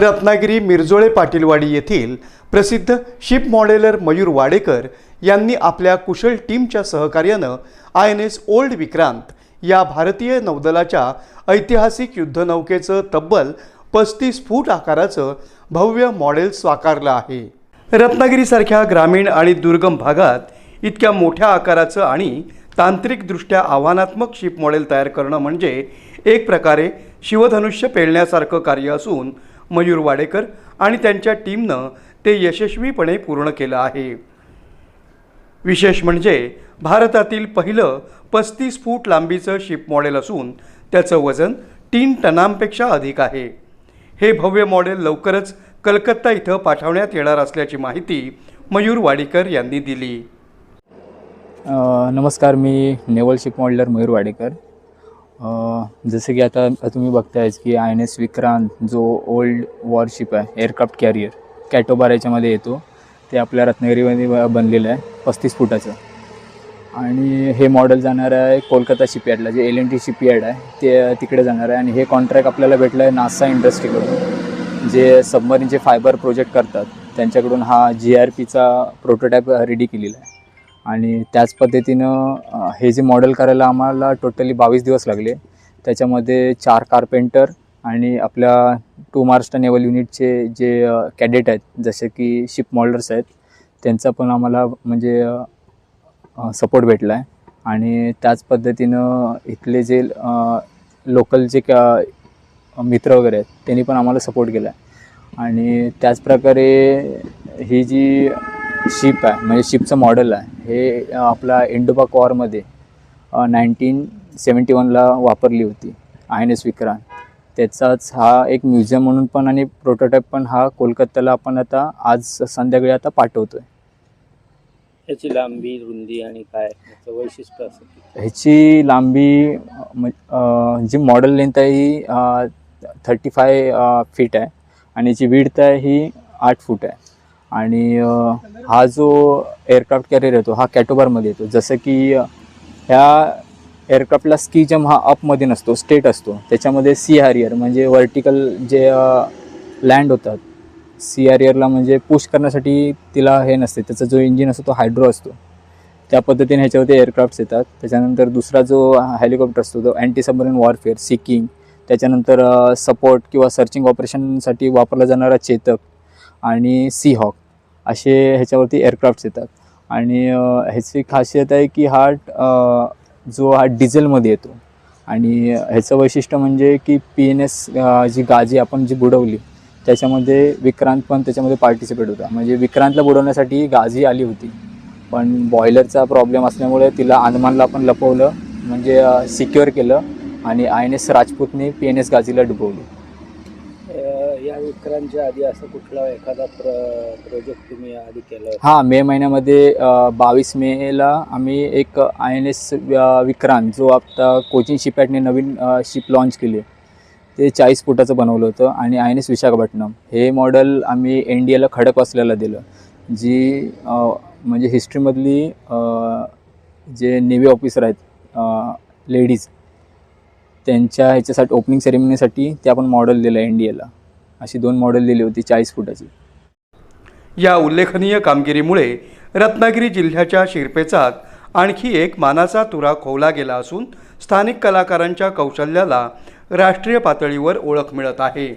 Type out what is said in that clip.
रत्नागिरी मिरजोळे पाटीलवाडी येथील प्रसिद्ध ship modeller Mayur Wadekar यांनी आपल्या कुशल टीमच्या सहकार्यानं I N S old Vikrant या भारतीय नौदलाच्या ऐतिहासिक युद्धनौकेचं तब्बल पस्तीस फूट आकाराचं भव्य मॉडेल साकारलं आहे. रत्नागिरीसारख्या ग्रामीण आणि दुर्गम भागात इतक्या मोठ्या आकाराचं आणि तांत्रिकदृष्ट्या आव्हानात्मक शिप मॉडेल तयार करणं म्हणजे एक प्रकारे शिवधनुष्य पेलण्यासारखं कार्य असून मयूर वाडेकर आणि त्यांच्या टीमनं ते यशस्वीपणे पूर्ण केलं आहे. विशेष म्हणजे भारतातील पहिलं पस्तीस फूट लांबीचं शिप मॉडेल असून त्याचं वजन तीन टनांपेक्षा अधिक आहे. हे भव्य मॉडेल लवकरच कलकत्ता इथं पाठवण्यात येणार असल्याची माहिती मयूर वाडेकर यांनी दिली. नमस्कार मी naval ship modeller Mayur Wadekar. जसं की आता तुम्ही बघतायच की आय एन एस विक्रांत जो ओल्ड वॉरशिप आहे एअरक्राफ्ट कॅरियर कॅटोबार याच्यामध्ये येतो. ते आपल्या रत्नागिरीमध्ये ब- बनलेलं आहे पस्तीस फुटाचं. आणि हे मॉडेल जाणार आहे Kolkata शिपयार्डला J L N T shipyard आहे ते तिकडे जाणार आहे. आणि हे कॉन्ट्रॅक्ट आपल्याला भेटलं आहे नासा इंडस्ट्रीकडून जे सबमरीनचे फायबर प्रोजेक्ट करतात. त्यांच्याकडून हा जी आर पीचा प्रोटोटाईप रेडी केलेला आहे. आणि त्याच पद्धतीनं हे जे मॉडेल करायला आम्हाला टोटली बावीस दिवस लागले. त्याच्यामध्ये चार कार्पेंटर आणि आपल्या टू महाराष्ट्र नेवल युनिटचे जे कॅडेट आहेत जसे की शिप मॉल्डर्स आहेत त्यांचा पण आम्हाला म्हणजे सपोर्ट भेटला आहे आणि त्याच पद्धतीनं इथले जे लोकल जे क मित्र वगैरे आहेत त्यांनी पण आम्हाला सपोर्ट केला आहे आणि त्याच प्रकारे ही जी शिप आहे. म्हणजे शिपचं मॉडेल आहे. हे आपला इंडोपाक वॉरमध्ये नाईन्टीन सेवन्टी वनला वापरली होती आय एन एस विक्रांत. त्याचाच हा एक म्युझियम म्हणून पण आणि प्रोटोटाईप पण हा कोलकात्याला आपण आता आज संध्याकाळी आता पाठवतो आहे याची लांबी रुंदी आणि काय याचं वैशिष्ट्य असं ह्याची लांबी जी मॉडेल लेंथ आहे ही थर्टी फाय फीट आहे. आणि जी विड्थ आहे ही आठ फूट आहे. आणि हा जो एअरक्राफ्ट कॅरियर येतो हा कॅटोबारमध्ये येतो. जसं की ह्या एअरक्राफ्टला स्की जम हा अपमध्ये नसतो स्टेट असतो. त्याच्यामध्ये सी हॅरियर म्हणजे व्हर्टिकल जे लँड होतात सी हॅरियरला म्हणजे पुश करण्यासाठी तिला हे नसते. त्याचा जो इंजिन असतो तो हायड्रो असतो. त्या पद्धतीने ह्याच्यावरती एअरक्राफ्ट्स येतात. त्याच्यानंतर दुसरा जो हेलिकॉप्टर असतो तो anti submarine warfare Sea King त्याच्यानंतर सपोर्ट किंवा सर्चिंग ऑपरेशनसाठी वापरला जाणारा चेतक. आणि सी हॉक असे ह्याच्यावरती एअरक्राफ्ट्स येतात. आणि ह्याची खासियत आहे की हा जो हा डिझेलमध्ये येतो. आणि ह्याचं वैशिष्ट्य म्हणजे की P N S G Ghazi आपण जी बुडवली त्याच्यामध्ये विक्रांत पण त्याच्यामध्ये पार्टिसिपेट होता. म्हणजे विक्रांतला बुडवण्यासाठी गाजी आली होती. पण बॉयलरचा प्रॉब्लेम असल्यामुळे तिला अंदमानला आपण लपवलं म्हणजे सिक्युअर केलं आणि आय एन एस राजपूतने पी एन एस गाजीला डुबवली. या विक्रांतच्या आधी असं कुठला एखादा प्र प्रोजेक्ट तुम्ही आधी केला होता? हां मे महिन्यामध्ये बावीस मेला आम्ही एक आय एन एस विक्रांत जो आता कोचिंग शिपॅटने नवीन शिप लॉन्च केली. ते चाळीस फुटाचं बनवलं होतं आणि आय एन एस विशाखापट्टणम. हे मॉडेल आम्ही एन डी एला खडकवासल्याला दिलं जी म्हणजे हिस्ट्रीमधली जे नेव्ही ऑफिसर आहेत लेडीज त्यांच्या ह्याच्यासाठी ओपनिंग सेरेमनीसाठी ते आपण मॉडेल दिलं एन डी एला अशी दोन मॉडेल दिली होती चाळीस फुटाची. या उल्लेखनीय कामगिरीमुळे रत्नागिरी जिल्ह्याच्या शिरपेचात आणखी एक मानाचा तुरा खोवला गेला असून स्थानिक कलाकारांच्या कौशल्याला राष्ट्रीय पातळीवर ओळख मिळत आहे.